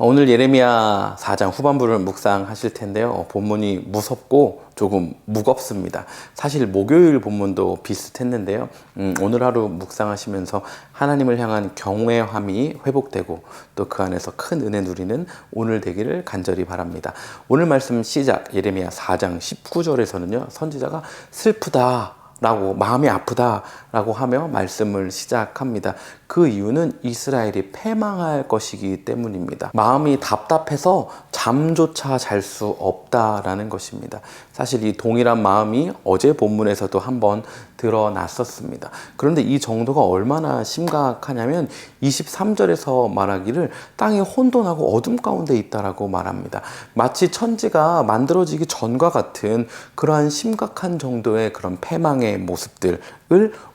오늘 예레미야 4장 후반부를 묵상하실 텐데요. 어, 본문이 무섭고 조금 무겁습니다. 사실 목요일 본문도 비슷했는데요. 음, 오늘 하루 묵상하시면서 하나님을 향한 경외함이 회복되고 또 그 안에서 큰 은혜 누리는 오늘 되기를 간절히 바랍니다. 오늘 말씀 시작 예레미야 4장 19절에서는요. 선지자가 슬프다 라고 마음이 아프다라고 하며 말씀을 시작합니다. 그 이유는 이스라엘이 패망할 것이기 때문입니다. 마음이 답답해서 잠조차 잘 수 없다라는 것입니다. 사실 이 동일한 마음이 어제 본문에서도 한번 드러났었습니다. 그런데 이 정도가 얼마나 심각하냐면 23절에서 말하기를 땅이 혼돈하고 어둠 가운데 있다라고 말합니다. 마치 천지가 만들어지기 전과 같은 그러한 심각한 정도의 그런 패망의 모습들 을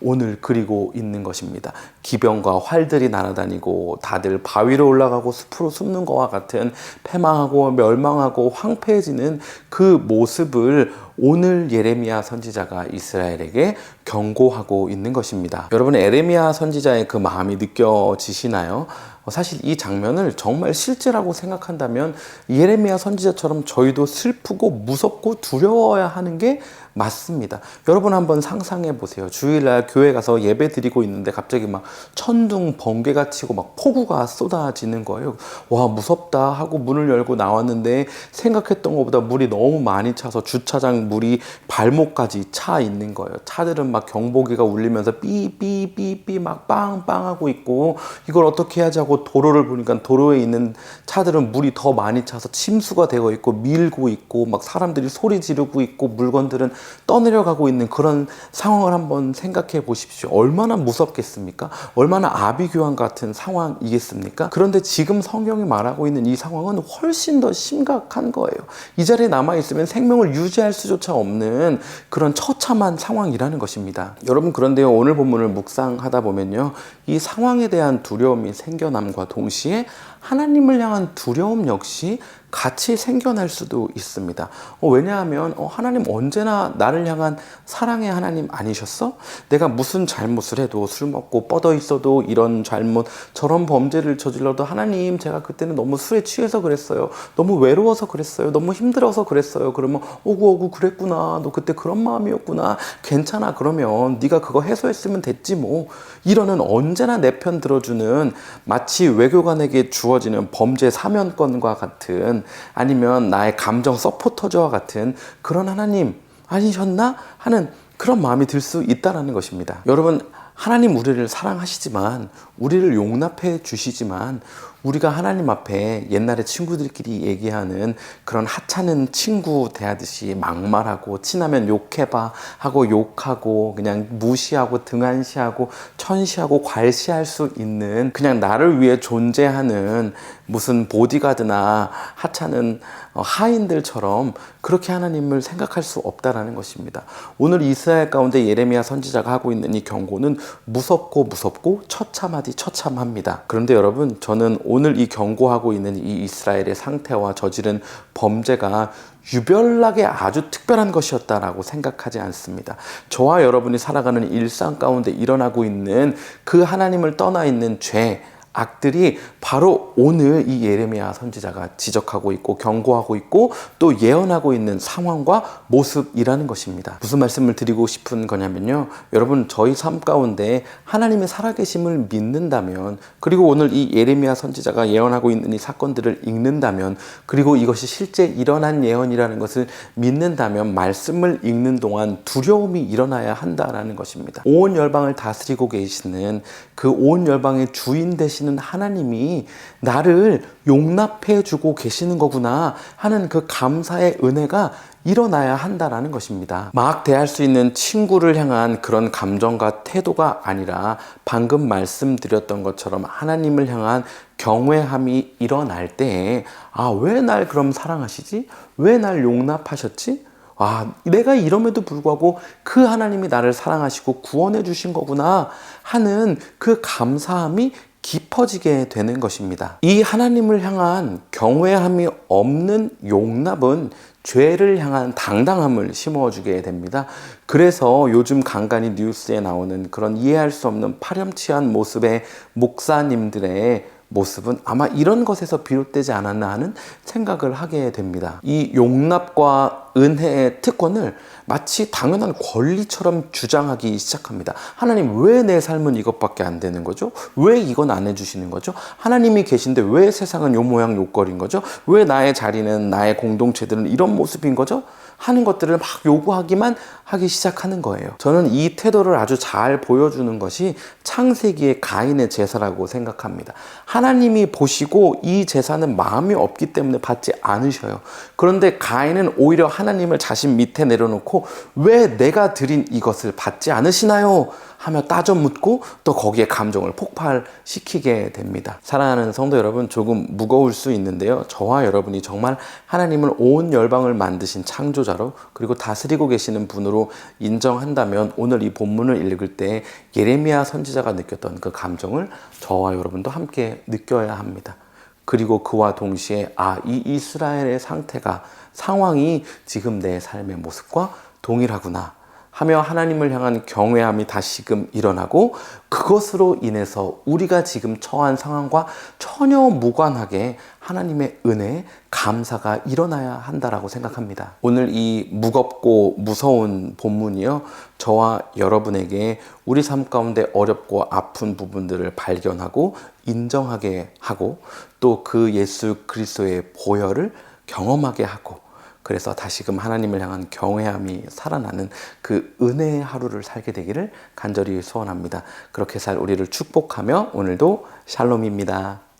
오늘 그리고 있는 것입니다. 기병과 활들이 날아다니고 다들 바위로 올라가고 숲으로 숨는 것과 같은 패망하고 멸망하고 황폐해지는 그 모습을 오늘 예레미야 선지자가 이스라엘에게 경고하고 있는 것입니다. 여러분 에레미야 선지자의 그 마음이 느껴지시나요? 사실 이 장면을 정말 실제라고 생각한다면 예레미야 선지자처럼 저희도 슬프고 무섭고 두려워야 하는 게 맞습니다. 여러분 한번 상상해 보세요. 주일날 교회 가서 예배 드리고 있는데 갑자기 막 천둥 번개가 치고 막 폭우가 쏟아지는 거예요. 와 무섭다 하고 문을 열고 나왔는데 생각했던 것보다 물이 너무 많이 차서 주차장 물이 발목까지 차 있는 거예요. 차들은 막 경보기가 울리면서 삐삐삐삐 막 빵빵 하고 있고 이걸 어떻게 하지 하고 도로를 보니까 도로에 있는 차들은 물이 더 많이 차서 침수가 되어 있고 밀고 있고 막 사람들이 소리 지르고 있고 물건들은 떠내려가고 있는 그런 상황을 한번 생각해 보십시오. 얼마나 무섭겠습니까? 얼마나 아비규환 같은 상황이겠습니까? 그런데 지금 성경이 말하고 있는 이 상황은 훨씬 더 심각한 거예요. 이 자리에 남아 있으면 생명을 유지할 수조차 없는 그런 처참한 상황이라는 것입니다. 여러분 그런데요 오늘 본문을 묵상하다 보면요 이 상황에 대한 두려움이 생겨 남과 동시에 하나님을 향한 두려움 역시 같이 생겨날 수도 있습니다. 어, 왜냐하면 어, 하나님 언제나 나를 향한 사랑의 하나님 아니셨어? 내가 무슨 잘못을 해도 술 먹고 뻗어 있어도 이런 잘못 저런 범죄를 저질러도 하나님 제가 그때는 너무 술에 취해서 그랬어요. 너무 외로워서 그랬어요. 너무 힘들어서 그랬어요. 그러면 오구 오구 그랬구나. 너 그때 그런 마음이었구나. 괜찮아. 그러면 네가 그거 해소했으면 됐지 뭐. 이러는 언제나 내 편 들어주는 마치 외교관에게 주어지는 범죄 사면권과 같은 아니면 나의 감정 서포터즈와 같은 그런 하나님 아니셨나 하는 그런 마음이 들 수 있다라는 것입니다. 여러분 하나님 우리를 사랑하시지만 우리를 용납해 주시지만 우리가 하나님 앞에 옛날에 친구들끼리 얘기하는 그런 하찮은 친구 대하듯이 막말하고 친하면 욕해봐 하고 욕하고 그냥 무시하고 등한시하고 천시하고 괄시할 수 있는 그냥 나를 위해 존재하는 무슨 보디가드나 하찮은 어, 하인들처럼 그렇게 하나님을 생각할 수 없다라는 것입니다. 오늘 이스라엘 가운데 예레미야 선지자가 하고 있는 이 경고는 무섭고 무섭고 처참하디 처참합니다. 그런데 여러분 저는 오늘 이 경고하고 있는 이 이스라엘의 상태와 저지른 범죄가 유별나게 아주 특별한 것이었다라고 생각하지 않습니다. 저와 여러분이 살아가는 일상 가운데 일어나고 있는 그 하나님을 떠나 있는 죄, 악들이 바로 오늘 이 예레미야 선지자가 지적하고 있고 경고하고 있고 또 예언하고 있는 상황과 모습이라는 것입니다. 무슨 말씀을 드리고 싶은 거냐면요. 여러분 저희 삶 가운데 하나님의 살아계심을 믿는다면 그리고 오늘 이 예레미야 선지자가 예언하고 있는 이 사건들을 읽는다면 그리고 이것이 실제 일어난 예언이라는 것을 믿는다면 말씀을 읽는 동안 두려움이 일어나야 한다라는 것입니다. 온 열방을 다스리고 계시는 그 온 열방의 주인 되신 계시는 하나님이 나를 용납해 주고 계시는 거구나 하는 그 감사의 은혜가 일어나야 한다라는 것입니다. 막 대할 수 있는 친구를 향한 그런 감정과 태도가 아니라 방금 말씀드렸던 것처럼 하나님을 향한 경외함이 일어날 때, 아, 왜 날 그럼 사랑하시지? 왜 날 용납하셨지? 아, 내가 이럼에도 불구하고 그 하나님이 나를 사랑하시고 구원해 주신 거구나 하는 그 감사함이 깊어지게 되는 것입니다. 이 하나님을 향한 경외함이 없는 용납은 죄를 향한 당당함을 심어주게 됩니다. 그래서 요즘 간간히 뉴스에 나오는 그런 이해할 수 없는 파렴치한 모습의 목사님들의 모습은 아마 이런 것에서 비롯되지 않았나 하는 생각을 하게 됩니다. 이 용납과 은혜의 특권을 마치 당연한 권리처럼 주장하기 시작합니다. 하나님 왜 내 삶은 이것밖에 안 되는 거죠? 왜 이건 안 해주시는 거죠? 하나님이 계신데 왜 세상은 요 모양 요 꼴인 거죠? 왜 나의 자리는 나의 공동체들은 이런 모습인 거죠? 하는 것들을 막 요구하기만 하기 시작하는 거예요. 저는 이 태도를 아주 잘 보여주는 것이 창세기의 가인의 제사라고 생각합니다. 하나님이 보시고 이 제사는 마음이 없기 때문에 받지 않으셔요. 그런데 가인은 오히려 하 나님을 자신 밑에 내려놓고 왜 내가 드린 이것을 받지 않으시나요? 하며 따져 묻고 또 거기에 감정을 폭발시키게 됩니다. 사랑하는 성도 여러분, 조금 무거울 수 있는데요. 저와 여러분이 정말 하나님을 온 열방을 만드신 창조자로 그리고 다스리고 계시는 분으로 인정한다면 오늘 이 본문을 읽을 때 예레미야 선지자가 느꼈던 그 감정을 저와 여러분도 함께 느껴야 합니다. 그리고 그와 동시에 아, 이 이스라엘의 상태가 상황이 지금 내 삶의 모습과 동일하구나. 하며 하나님을 향한 경외함이 다시금 일어나고 그것으로 인해서 우리가 지금 처한 상황과 전혀 무관하게 하나님의 은혜에 감사가 일어나야 한다라고 생각합니다. 오늘 이 무겁고 무서운 본문이요. 저와 여러분에게 우리 삶 가운데 어렵고 아픈 부분들을 발견하고 인정하게 하고 또 그 예수 그리스도의 보혈을 경험하게 하고 그래서 다시금 하나님을 향한 경외함이 살아나는 그 은혜의 하루를 살게 되기를 간절히 소원합니다. 그렇게 살 우리를 축복하며 오늘도 샬롬입니다.